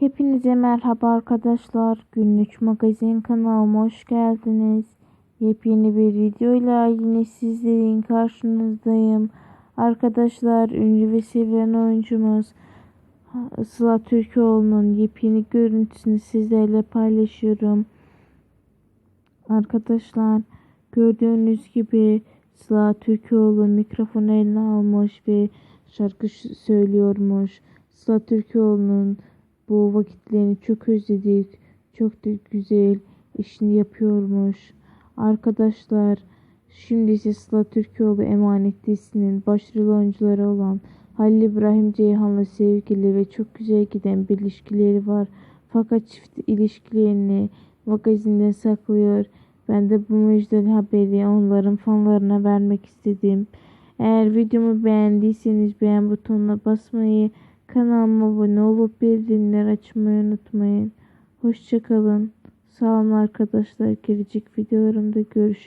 Hepinize merhaba arkadaşlar. Günlük magazin kanalıma hoş geldiniz. Yepyeni bir videoyla yine sizlerin karşınızdayım. Arkadaşlar ünlü ve sevilen oyuncumuz Sıla Türkoğlu'nun yepyeni görüntüsünü sizlerle paylaşıyorum. Arkadaşlar gördüğünüz gibi Sıla Türkoğlu mikrofonu eline almış ve şarkı söylüyormuş. Sıla Türkoğlu'nun bu vakitlerini çok özledik. Çok da güzel işini yapıyormuş. Arkadaşlar şimdi ise Sıla Türkoğlu Emanet dizisinin başrol oyuncuları olan Halil İbrahim Ceyhan'la sevgili ve çok güzel giden bir ilişkileri var. Fakat çift ilişkilerini magazinden saklıyor. Ben de bu müjdeli haberi onların fanlarına vermek istedim. Eğer videomu beğendiyseniz beğen butonuna basmayı, kanalıma abone olup bildirimleri açmayı unutmayın. Hoşçakalın. Sağ olun arkadaşlar. Gelecek videolarımda görüşürüz.